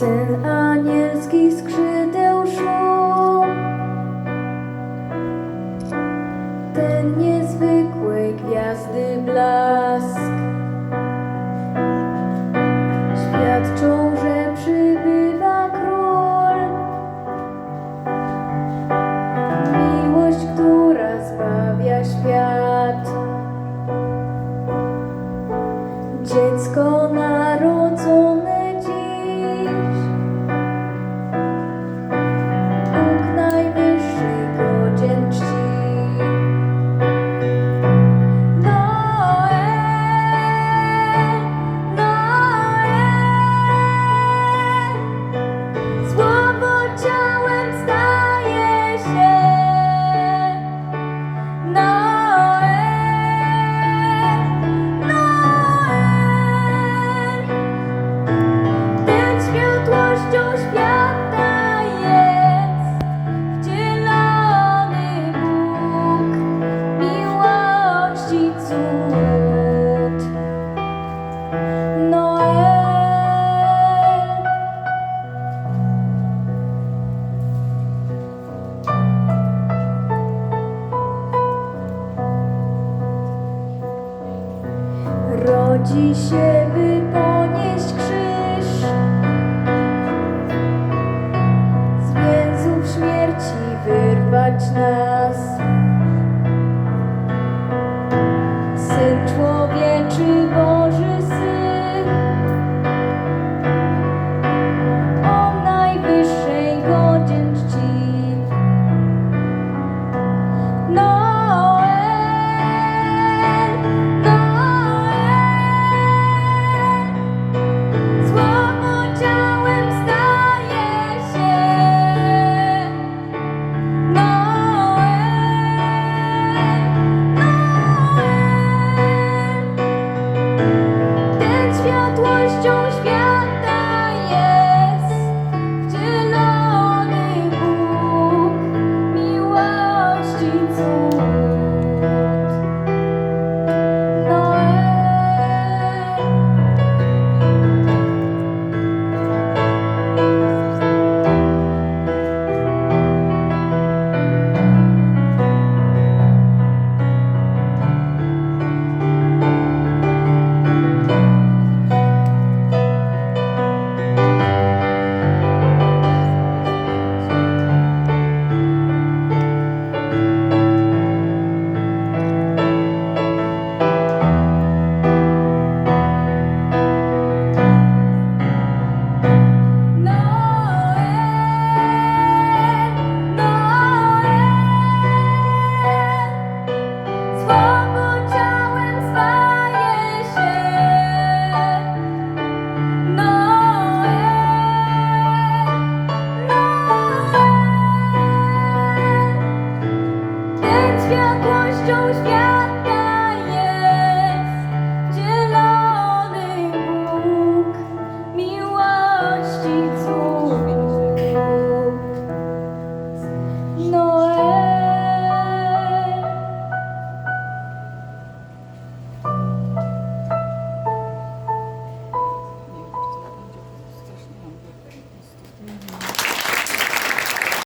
ten anielski skrzydeł szum, ten niezwykły gwiazdy blask, świadczą, że przybywa król, miłość, która zbawia świat, dziecko narodzone. Rodzi się, by ponieść krzyż. Z więzów śmierci wyrwać nas. No.